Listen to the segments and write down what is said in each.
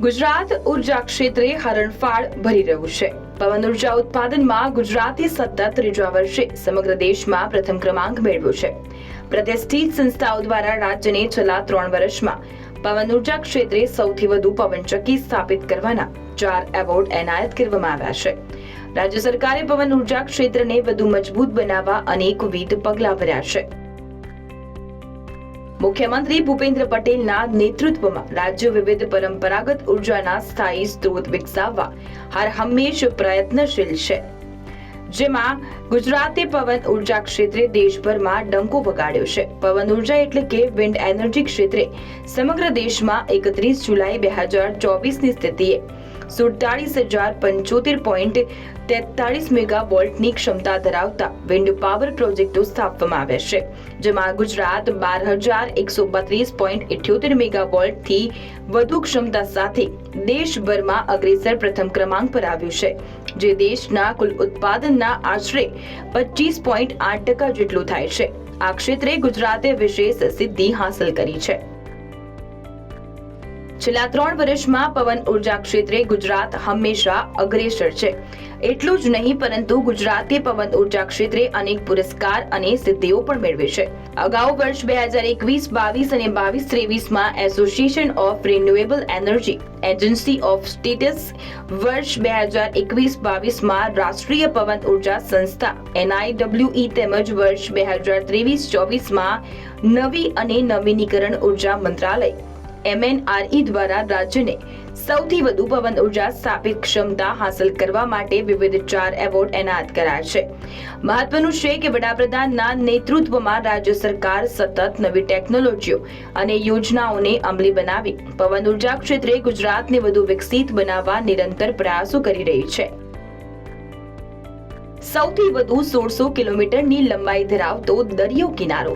ગુજરાત ઊર્જા ક્ષેત્રે હરણફાળ ભરી રહ્યું છે. પવન ઊર્જા ઉત્પાદનમાં ગુજરાતે સતત ત્રીજા વર્ષે સમગ્ર દેશમાં પ્રથમ ક્રમાંક મેળવ્યો છે. પ્રતિષ્ઠિત સંસ્થાઓ દ્વારા રાજ્યને છેલ્લા ત્રણ વર્ષમાં પવન ઊર્જા ક્ષેત્રે સૌથી વધુ પવનચક્કી સ્થાપિત કરવાના ચાર એવોર્ડ એનાયત કરવામાં આવ્યા છે. રાજ્ય સરકારે પવન ઊર્જા ક્ષેત્રને વધુ મજબૂત બનાવવા અનેકવિધ પગલાં ભર્યા છે. મુખ્યમંત્રી ભૂપેન્દ્ર પટેલના નેતૃત્વમાં રાજ્ય વિવિધ પરંપરાગત ઉર્જાના સ્થાયી સ્ત્રોત વિકસાવવા હર હંમેશ પ્રયત્નશીલ છે. જેમાં ગુજરાતે પવન ઊર્જા ક્ષેત્રે દેશભરમાં ડંકો વગાડ્યો છે. પવન ઊર્જા એટલે કે વિન્ડ એનર્જી ક્ષેત્રે સમગ્ર દેશમાં એકત્રીસ જુલાઈ બે હજાર ચોવીસની સ્થિતિએ સુડતાળીસ હજાર પંચોતેર પોઈન્ટ તેતાળીસ મેગા વોલ્ટની ક્ષમતા ધરાવતા વિન્ડ પાવર પ્રોજેક્ટો સ્થાપવામાં આવ્યા છે, જેમાં ગુજરાત બાર હજાર એકસો બત્રીસ પોઈન્ટ ઇઠ્યોતેર મેગા વોલ્ટથી વધુ ક્ષમતા સાથે દેશભરમાં અગ્રેસર પ્રથમ ક્રમાંક પર આવ્યું છે, જે દેશના કુલ ઉત્પાદનના આશરે પચીસ પોઈન્ટ આઠ ટકા જેટલું થાય છે. આ ક્ષેત્રે ગુજરાતે વિશેષ સિદ્ધિ હાંસલ કરી છે. છેલ્લા ત્રણ વર્ષમાં પવન ઊર્જા ક્ષેત્રે ગુજરાત હંમેશા અગ્રેસર છે. એટલું જ નહીં, પરંતુ ગુજરાતે પવન ઊર્જા ક્ષેત્રે અનેક પુરસ્કાર અને સિદ્ધિઓ પણ મેળવી છે. અગાઉ વર્ષ બે હજાર એકવીસ, બાવીસ અને બાવીસ ત્રેવીસમાં association of renewable energy agency of status વર્ષ બે હજાર એકવીસ, બાવીસમાં રાષ્ટ્રીય પવન ઊર્જા સંસ્થા એનઆઈડબ્લ્યુઈ તેમજ વર્ષ બે હજાર ત્રેવીસ, ચોવીસમાં નવી અને નવીનીકરણ ઊર્જા મંત્રાલય. એમએનઆરઈ દ્વારા રાજ્યને સૌથી વધુ પવન ઊર્જા સ્થાપિત ક્ષમતા હાંસલ કરવા માટે વિવિધ ચાર એવોર્ડ એનાયત કરાયા છે. મહત્વનું છે કે વડાપ્રધાનના નેતૃત્વમાં રાજ્ય સરકાર સતત નવી ટેકનોલોજીઓ અને યોજનાઓને અમલી બનાવી પવન ઊર્જા ક્ષેત્રે ગુજરાતને વધુ વિકસિત બનાવવા નિરંતર પ્રયાસો કરી રહી છે. સૌથી વધુ સોળસો કિલોમીટરની લંબાઈ ધરાવતો દરિયો કિનારો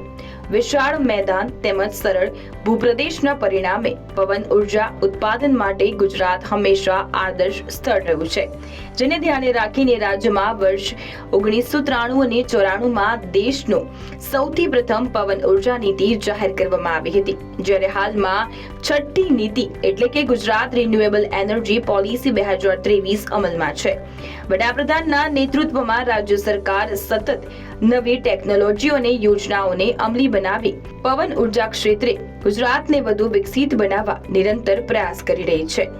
વિશાળ મેદાન તેમજ સરળ ભૂપ્રદેશના પરિણામે પવન ઊર્જા ઉત્પાદન માટે ગુજરાત હંમેશા આદર્શ સ્થળ રહ્યું છે. જેને ધ્યાને રાખીને રાજ્યમાં વર્ષ ઓગણીસો ત્રાણું અને ચોરાણુંમાં દેશનો સૌથી પ્રથમ પવન ઊર્જા નીતિ જાહેર કરવામાં આવી હતી. જ્યારે હાલમાં છઠ્ઠી નીતિ એટલે કે ગુજરાત રિન્યુએબલ એનર્જી પોલિસી બે હજાર ત્રેવીસ અમલમાં છે. વડાપ્રધાનના નેતૃત્વમાં રાજ્ય સરકાર સતત નવી ટેકનોલોજીઓ અને યોજનાઓને અમલી બનાવી. પવન ઊર્જા ક્ષેત્રે ગુજરાતને વધુ વિકસિત બનાવવા નિરંતર પ્રયાસ કરી રહી છે.